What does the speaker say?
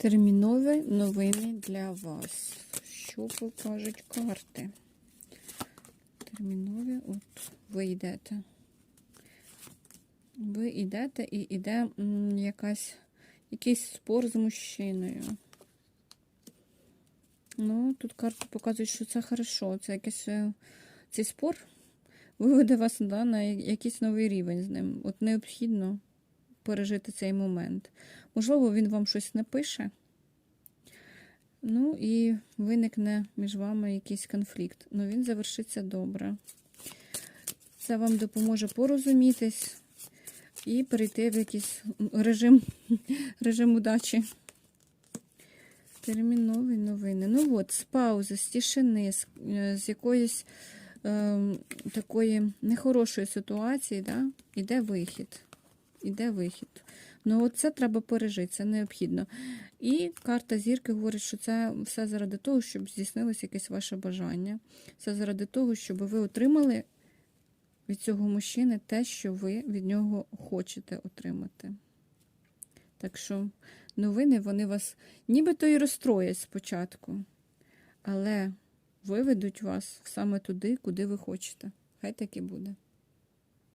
Термінові новини для вас. Що покажуть карти? Термінові, от ви йдете. Ви йдете і йде якась, якийсь спор з мужчиною. Ну, тут карти показують, що це хорошо. Це якийсь е, цей спор виведе вас да, на якийсь новий рівень з ним. От необхідно пережити цей момент. Можливо, він вам щось напише. Ну і виникне між вами якийсь конфлікт. Ну він завершиться добре. Це вам допоможе порозумітись і перейти в якийсь режим, режим удачі. Термінові новини. Ну от, з паузи, з тишини, з, е, з якоїсь е, такої нехорошої ситуації, да, іде вихід. Іде вихід. Ну, от це треба пережити, це необхідно. І карта зірки говорить, що це все заради того, щоб здійснилось якесь ваше бажання. Це заради того, щоб ви отримали від цього мужчини те, що ви від нього хочете отримати. Так що новини вони вас нібито і розстроять спочатку, але виведуть вас саме туди, куди ви хочете. Хай так і буде.